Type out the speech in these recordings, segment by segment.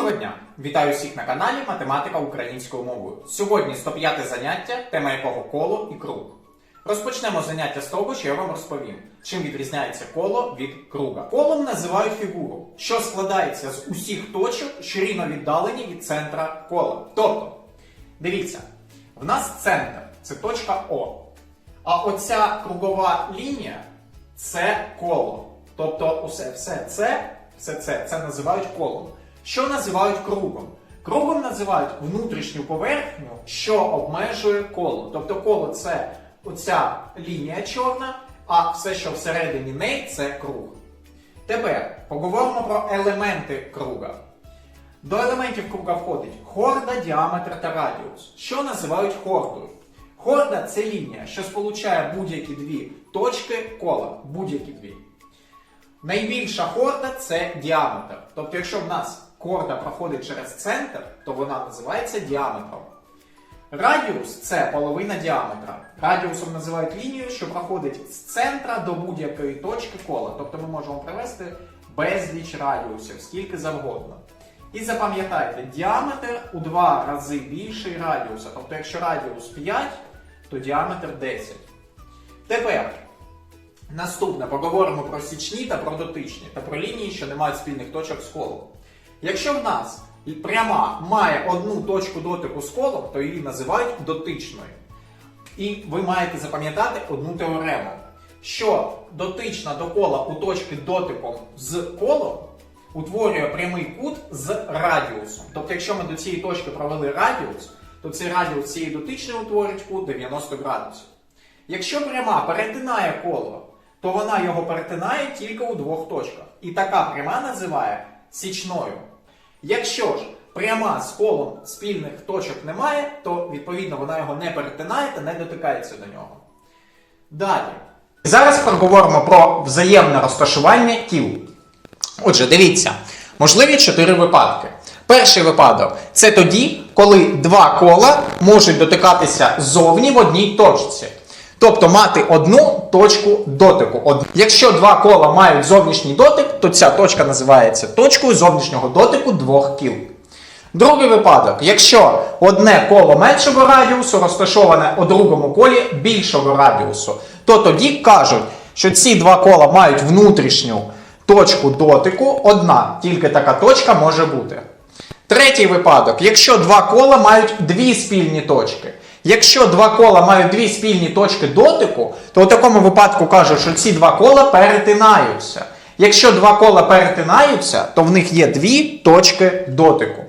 Доброго дня! Вітаю всіх на каналі Математика українською мовою. Сьогодні 105 заняття, тема якого коло і круг. Розпочнемо заняття з того, що я вам розповім, чим відрізняється коло від круга. Колом називають фігуру, що складається з усіх точок, що рівно віддалені від центра кола. Тобто, дивіться, в нас центр це точка О. А оця кругова лінія це коло. Тобто усе, все це, все це, це називають колом. Що називають кругом? Кругом називають внутрішню поверхню, що обмежує коло. Тобто коло це оця лінія чорна, а все, що всередині неї, це круг. Тепер поговоримо про елементи круга. До елементів круга входить хорда, діаметр та радіус, що називають хордою. Хорда це лінія, що сполучає будь-які дві точки кола, будь-які дві. Найбільша хорда це діаметр. Тобто, якщо в нас хорда проходить через центр, то вона називається діаметром. Радіус це половина діаметра. Радіусом називають лінію, що проходить з центра до будь-якої точки кола. Тобто ми можемо привести безліч радіусів, скільки завгодно. І запам'ятайте, діаметр у два рази більший радіуса. Тобто, якщо радіус 5, то діаметр 10. Тепер наступне поговоримо про січні та про дотичні, та про лінії, що не мають спільних точок з колом. Якщо в нас пряма має одну точку дотику з колом, то її називають дотичною. І ви маєте запам'ятати одну теорему, що дотична до кола у точки дотиком з колом утворює прямий кут з радіусом. Тобто, якщо ми до цієї точки провели радіус, то цей радіус цієї дотичної утворить кут 90 градусів. Якщо пряма перетинає коло, то вона його перетинає тільки у двох точках. І така пряма називає січною. Якщо ж пряма з колом спільних точок немає, то відповідно вона його не перетинає та не дотикається до нього. Далі. Зараз поговоримо про взаємне розташування тіл. Отже, дивіться, можливі чотири випадки. Перший випадок це тоді, коли два кола можуть дотикатися ззовні в одній точці. Тобто мати одну точку дотику. Якщо два кола мають зовнішній дотик, то ця точка називається точкою зовнішнього дотику двох кіл. Другий випадок, якщо одне коло меншого радіусу розташоване у другому колі більшого радіусу, то тоді кажуть, що ці два кола мають внутрішню точку дотику, одна, тільки така точка може бути. Третій випадок, якщо два кола мають дві спільні точки. Якщо два кола мають дві спільні точки дотику, то у такому випадку кажуть, що ці два кола перетинаються. Якщо два кола перетинаються, то в них є дві точки дотику.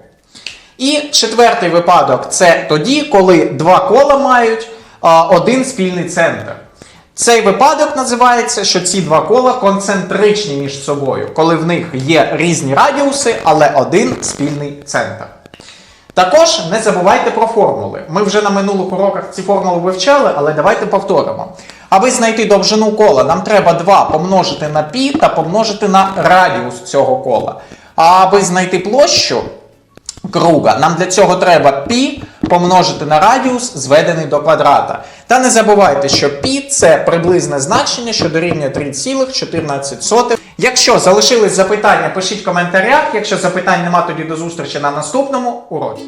І четвертий випадок це тоді, коли два кола мають один спільний центр. Цей випадок називається, що ці два кола концентричні між собою, коли в них є різні радіуси, але один спільний центр. Також не забувайте про формули. Ми вже на минулих уроках ці формули вивчали, але давайте повторимо. Аби знайти довжину кола, нам треба 2 помножити на π та помножити на радіус цього кола. А аби знайти площу круга, нам для цього треба π помножити на радіус, зведений до квадрата. Та не забувайте, що π це приблизне значення, що дорівнює 3,14. Якщо залишились запитання, пишіть в коментарях. Якщо запитань нема, тоді до зустрічі на наступному уроці.